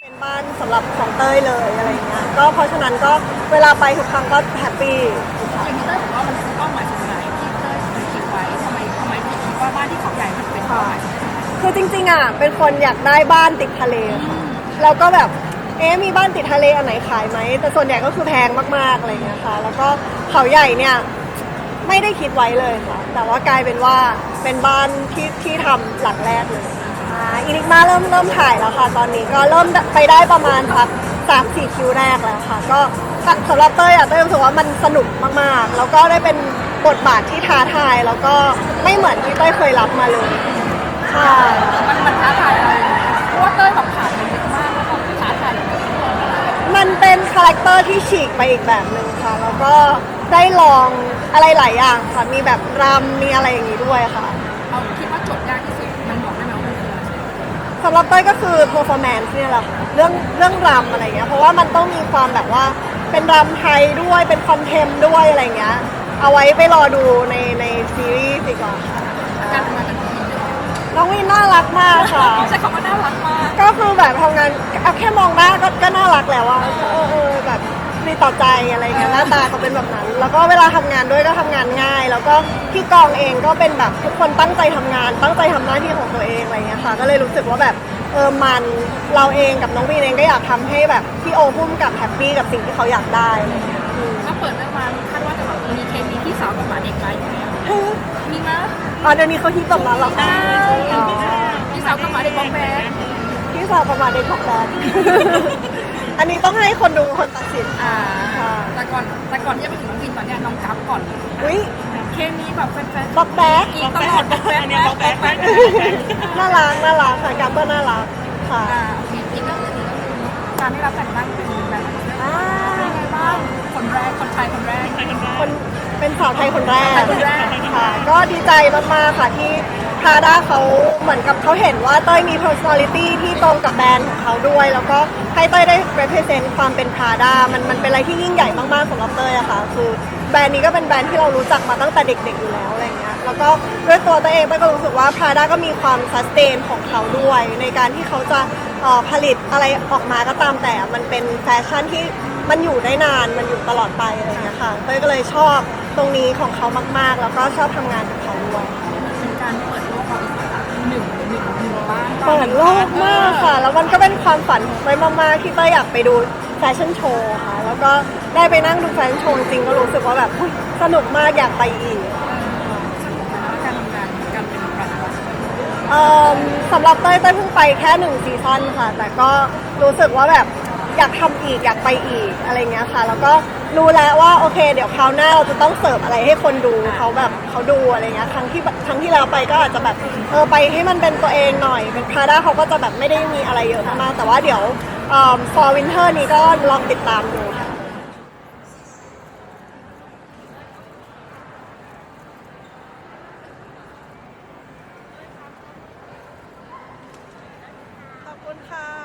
เป็นบ้านสำหรับของเต้ยเลยอะไรเงี้ยก็เพราะฉะนั้นก็เวลาไปทุกครั้งก็แฮปปี้อย่างนี้เต้ยบอกว่ามันคือเป้าหมายสุดท้ายที่เต้ยเคยคิดไว้ทำไมทำไมถึงคิดว่าบ้านที่เขาใหญ่มันเป็นเป้าหมายสุดท้ายคือจริงๆอะเป็นคนอยากได้บ้านติดทะเลค่ะแล้วก็แบบเอ๊ะมีบ้านติดทะเลอันไหนขายไหม แต่ส่วนใหญ่ก็คือแพงมากๆอะไรเงี้ยค่ะ แล้วก็เขาใหญ่เนี่ยไม่ได้คิดไว้เลยค่ะ แต่ว่ากลายเป็นว่าเป็นบ้านที่ที่ทำหลังแรกเลย อ่าอินิกมาเริ่มเริ่มถ่ายแล้วค่ะ ตอนนี้ก็เริ่มไปได้ประมาณสักสามสี่คิวแรกแล้วค่ะ ก็สำหรับเต้ยอะเต้ยรู้สึกว่ามันสนุกมากๆ แล้วก็ได้เป็นบทบาทที่ท้าทาย แล้วก็ไม่เหมือนที่เต้ยเคยรับมาเลยใช่มันมันท้าทายอะไรเพราะว่าเต้ยแบบผ่านมันเยอะมากแล้วก็ท้าทายเหลือเกินมันเป็นคาแรคเตอร์ที่ฉีกไปอีกแบบหนึ่งค่ะ แล้วก็ได้ลองอะไรหลายอย่างค่ะ มีแบบรำมีอะไรอย่างนี้ด้วยค่ะ สำหรับเต้ยก็คือ performance เนี่ยแหละค่ะเรื่องเรื่องรำอะไรเงี้ยเพราะว่ามันต้องมีความแบบว่าเป็นรำไทยด้วยเป็นคอนเทมด้วยอะไรเงี้ยเอาไว้ไปรอดูในในซีรีส์ดีกว่าค่ะการทำงานกับทีมเนี่ยน้องวินน่ารักมากค่ะ ใช้คำว่าน่ารักมาก ก็คือแบบทำงานเอาแค่มองหน้าก็ก็น่ารักแล้วว่าเออเออแบบ มีต่อใจอะไรเงี้ยหน้าตาเขาเป็นแบบนั้น แล้วก็เวลาทำงานด้วยก็ทำงานง่าย แล้วก็ที่กองเองก็เป็นแบบทุกคนตั้งใจทำงาน ตั้งใจทำหน้าที่ของตัวเองอะไรเงี้ยค่ะ ก็เลยรู้สึกว่าแบบเออมันเราเองกับน้องวีนเองก็อยากทำให้แบบพี่โอพุ่มกับแฮปปี้กับสิ่งที่เขาอยากได้อะไรเงี้ยอืมถ้าเปิดเรื่องมาคาดว่าจะแบบมีเคมีที่สาวกับหมาเด็กไปอยู่แล้วมีไหมอ๋อเดี๋ยวนี้เขาคิดแบบนั้นเหรอคะอ๋อพี่สาวกับหมาเด็กบองแบงพี่สาวประมาณเด็กของแดน อันนี้ต้องให้คนดูเป็นคนตัดสินอ่าค่ะแต่ก่อนแต่ก่อนที่จะไปถึงน้องวินตอนเนี้ยน้องกัฟก่อนอุ้ยเคมีแบบแฟนๆบ๊อบแบ๊กกรีดตลอดบอกแบ๊กแบ๊กแบ๊กแบ๊กน่ารักน่ารักค่ะกัปเปอร์น่ารักค่ะอ่าโอเคอีกเรื่องหนึงการได้รับแต่งตั้งเป็นแบบอ่าเป็นไงบ้างคนแรกคนไทยคนแรกคนเป็นสาวไทยคนแรกคนแรกค่ะ ก็ดีใจมากๆค่ะที่พาด้าเขาเหมือนกับเขาเห็นว่าเต้ยมี personality ที่ตรงกับแบรนด์ของเขาด้วย แล้วก็ให้เต้ยได้ represent ความเป็นพาด้ามันมันเป็นอะไรที่ยิ่งใหญ่มากๆสำหรับเต้ยอะค่ะ คือแบรนด์นี้ก็เป็นแบรนด์ที่เรารู้จักมาตั้งแต่เด็กๆอยู่แล้วอะไรเงี้ย แล้วก็ด้วยตัวเต้ยเองเต้ยก็รู้สึกว่าพาด้าก็มีความ sustain ของเขาด้วย ในการที่เขาจะผลิตอะไรออกมาก็ตามแต่ มันเป็นแฟชั่นที่มันอยู่ได้นาน มันอยู่ตลอดไปอะไรเงี้ยค่ะ เต้ยก็เลยชอบตรงนี้ของเขามากๆ แล้วก็ชอบทำงานกับเขาด้วย การเปิดโลกเราอีกแบบหนึ่งหนึ่งหนึ่งบ้านเปิดโลกมากค่ะ แล้วมันก็เป็นความฝันของเต้ยมากๆที่เต้ยอยากไปดูแฟชั่นโชว์ค่ะ แล้วก็ได้ไปนั่งดูแฟชั่นโชว์จริงๆก็รู้สึกว่าแบบอุ๊ยสนุกมากอยากไปอีก การทำงานการเป็นแบรนด์เอิ่มสำหรับเต้ยเต้ยเพิ่งไปแค่หนึ่งซีซั่นค่ะ แต่ก็รู้สึกว่าแบบอยากทำอีกอยากไปอีกอะไรเงี้ยค่ะ แล้วก็ รู้แล้วว่าโอเค เดี๋ยวคราวหน้าเราจะต้องเสิร์ฟอะไรให้คนดูเขาแบบเขาดูอะไรเงี้ยครั้งที่ครั้งที่เราไปก็อาจจะแบบเออไปให้มันเป็นตัวเองหน่อย เป็นพาด้าเขาก็จะแบบไม่ได้มีอะไรเยอะมาก แต่ว่าเดี๋ยวเอ่อ for winter นี้ก็ลองติดตามดูค่ะขอบคุณค่ะ